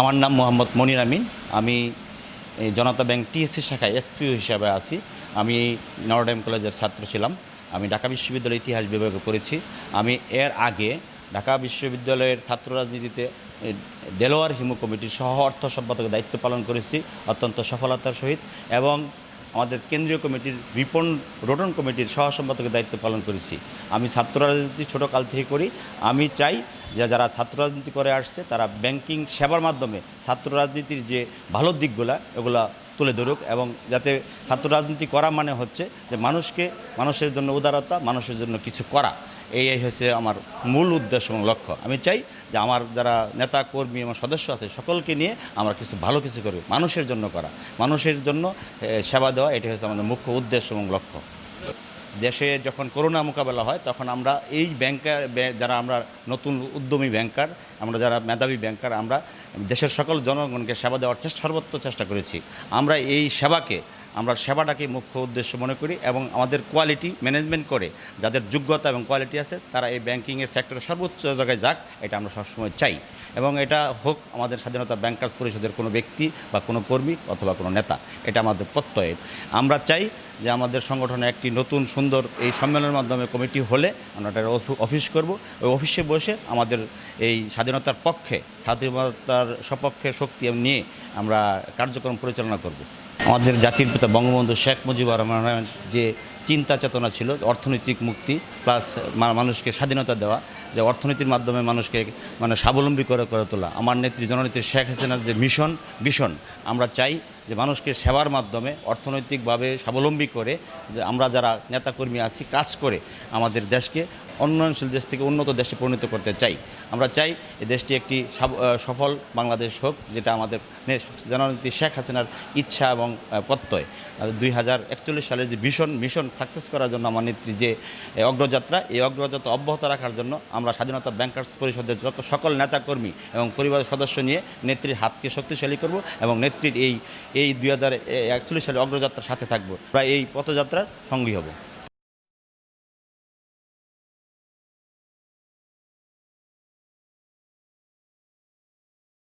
আমার নাম মোহাম্মদ মনির আমিন। আমি জনতা ব্যাংক টিএসসি শাখায় এসপিও হিসাবে আছি। আমি নরডেম কলেজের ছাত্র ছিলাম। আমি ঢাকা বিশ্ববিদ্যালয়ের ইতিহাস বিভাগে পড়েছি। আমি এর আগে ঢাকা বিশ্ববিদ্যালয়ের ছাত্র রাজনীতিতে দেলোয়ার হিমু কমিটির সহ অর্থ সম্পাদকের দায়িত্ব পালন করেছি। অত্যন্ত সফলতার সহিত। এবং আমাদের কেন্দ্রীয় কমিটির রিপন রোটন কমিটির সহ সম্পাদকের দায়িত্ব পালন করেছি। আমি ছাত্র রাজনীতি ছোটো কাল থেকে করি। আমি চাই যে যারা ছাত্র রাজনীতি করে আসছে, তারা ব্যাংকিং সেবার মাধ্যমে ছাত্র রাজনীতির যে ভালো দিকগুলা, এগুলা তুলে ধরুক এবং যাতে ছাত্র রাজনীতি করা মানে হচ্ছে যে মানুষকে, মানুষের জন্য উদারতা, মানুষের জন্য কিছু করা। এই হচ্ছে আমার মূল উদ্দেশ্য এবং লক্ষ্য। আমি চাই যে আমার যারা নেতা, কর্মী এবং সদস্য আছে, সকলকে নিয়ে আমরা কিছু ভালো কিছু করি, মানুষের জন্য করা। মানুষের জন্য সেবা দেওয়া এটি হচ্ছে আমাদের মুখ্য উদ্দেশ্য এবং লক্ষ্য। দেশে যখন করোনা মোকাবেলা হয়, তখন আমরা এই ব্যাংকার ব্যাঁ- যারা আমরা নতুন উদ্যমী ব্যাংকার, আমরা যারা মেধাবী ব্যাংকার, আমরা দেশের সকল জনগণকে সেবা দেওয়ার চেষ্টা, সর্বোচ্চ চেষ্টা করেছি। আমরা এই সেবাকে আমরা সেবাটাকে মুখ্য উদ্দেশ্য মনে করি এবং আমাদের কোয়ালিটি ম্যানেজমেন্ট করে যাদের যোগ্যতা এবং কোয়ালিটি আছে, তারা এই ব্যাংকিংয়ের সেক্টরে সর্বোচ্চ জায়গায় যাক, এটা আমরা সবসময় চাই। এবং এটা হোক আমাদের স্বাধীনতা ব্যাংকার্স পরিষদের কোনো ব্যক্তি বা কোনো কর্মী অথবা কোনো নেতা, এটা আমাদের প্রত্যয়। আমরা চাই যে আমাদের সংগঠনে একটি নতুন সুন্দর এই সম্মেলনের মাধ্যমে কমিটি হলে আমরা অফ- অফিস করব। ওই অফিসে বসে আমাদের এই স্বাধীনতার পক্ষে, স্বাধীনতার সপক্ষে শক্তি নিয়ে আমরা কার্যক্রম পরিচালনা করব। আমাদের জাতির পিতা বঙ্গবন্ধু শেখ মুজিবুর রহমানের যে চিন্তা চেতনা ছিল, অর্থনৈতিক মুক্তি প্লাস মানুষকে স্বাধীনতা দেওয়া, যে অর্থনীতির মাধ্যমে মানুষকে মানে স্বাবলম্বী করে করে তোলা। আমার নেত্রী জননেত্রী শেখ হাসিনার যে মিশন ভীষণ আমরা চাই যে মানুষকে সেবার মাধ্যমে অর্থনৈতিকভাবে স্বাবলম্বী করে আমরা যারা নেতাকর্মী আছি, কাজ করে আমাদের দেশকে উন্নয়নশীল দেশ থেকে উন্নত দেশে পরিণত করতে চাই। আমরা চাই এই দেশটি একটি সফল বাংলাদেশ হোক, যেটা আমাদের জননেত্রী শেখ হাসিনার ইচ্ছা এবং প্রত্যয়। দুই হাজার একচল্লিশ সালের যে ভীষণ মিশন সাকসেস করার জন্য আমার নেত্রী যে অগ্রযাত্রা, এই অগ্রযাত্রা অব্যাহত রাখার জন্য আমরা স্বাধীনতা ব্যাংকার্স পরিষদের সকল নেতাকর্মী এবং পরিবারের সদস্য নিয়ে নেত্রীর হাতকে শক্তিশালী করব এবং নেত্রীর এই এই দুই হাজার একচল্লিশ সালের অগ্রযাত্রার সাথে থাকব। বা এই পথযাত্রার সঙ্গী হব।